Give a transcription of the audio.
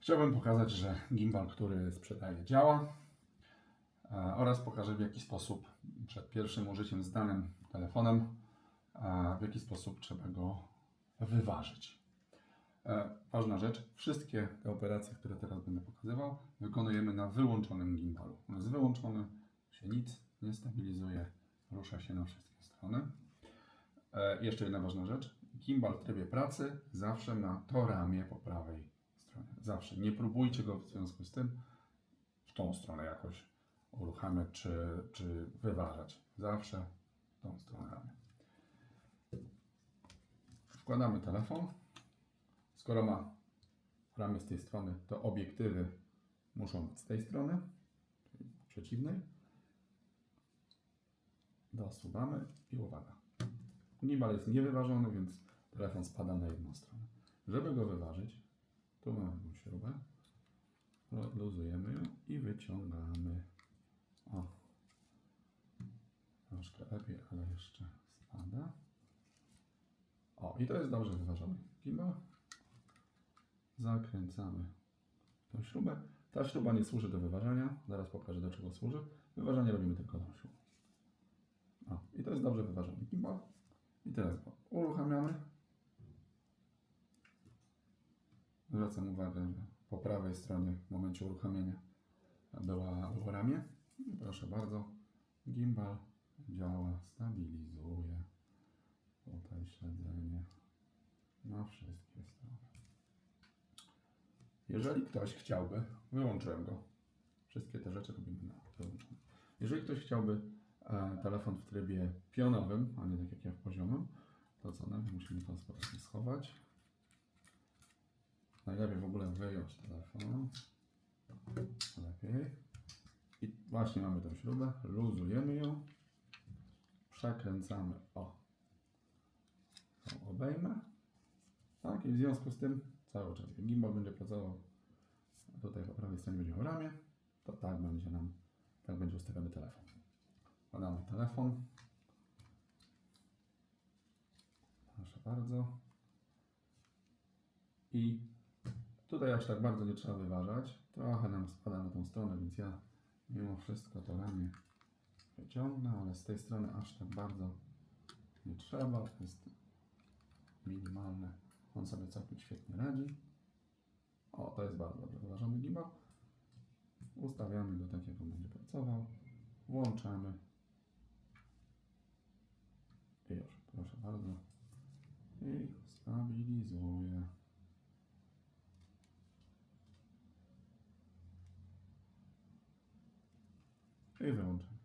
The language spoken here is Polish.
Chciałbym pokazać, że gimbal, który sprzedaję, działa e, oraz pokażę w jaki sposób przed pierwszym użyciem z danym telefonem, e, w jaki sposób trzeba go wyważyć. E, Ważna rzecz, wszystkie te operacje, które teraz będę pokazywał, wykonujemy na wyłączonym gimbalu. On jest wyłączony, się nic nie stabilizuje, rusza się na wszystkie strony. Jeszcze jedna ważna rzecz. Gimbal w trybie pracy zawsze ma to ramię po prawej. Zawsze. Nie próbujcie go w związku z tym w tą stronę jakoś uruchamiać czy, czy wyważać. Zawsze tą stronę ramię. Wkładamy telefon. Skoro ma ramię z tej strony, to obiektywy muszą być z tej strony, czyli przeciwnej. Dosuwamy i uwaga. Gimbal jest niewyważony, więc telefon spada na jedną stronę. Żeby go wyważyć, tu mamy tą śrubę, lu- luzujemy ją i wyciągamy. O, troszkę lepiej, ale jeszcze spada. O, i to jest dobrze wyważony gimbal. Zakręcamy tą śrubę. Ta śruba nie służy do wyważania. Zaraz pokażę do czego służy. Wyważanie robimy tylko tą śrubą. O, i to jest dobrze wyważony gimbal. I teraz go uruchamiamy. Zwracam uwagę, że po prawej stronie w momencie uruchamiania była, ramię. Proszę bardzo, gimbal działa, stabilizuje. Tutaj śledzenie na wszystkie strony. Jeżeli ktoś chciałby, wyłączyłem go. Wszystkie te rzeczy robimy na wyłączeniu. Jeżeli ktoś chciałby e, telefon w trybie pionowym, a nie tak jak ja w poziomym, to co? Najpierw musimy to spokojnie schować. Najlepiej w ogóle wyjąć telefon. Lepiej. I właśnie mamy tą śrubę. Luzujemy ją. Przekręcamy o tą obejmę. Tak, i w związku z tym cały czas gimbal będzie pracował, tutaj po prawej stronie będzie miał ramię, to tak będzie nam, tak będzie ustawiony telefon. Podamy telefon. Proszę bardzo. I tutaj aż tak bardzo nie trzeba wyważać. Trochę nam spada na tą stronę, więc ja mimo wszystko to ramię wyciągnę, ale z tej strony aż tak bardzo nie trzeba. To jest minimalne. On sobie całkiem świetnie radzi. O, to jest bardzo dobrze wyważony gimbal. Ustawiamy go tak, jak on będzie pracował. Włączamy. I już, proszę bardzo. I stabilizuje. I wyłączamy.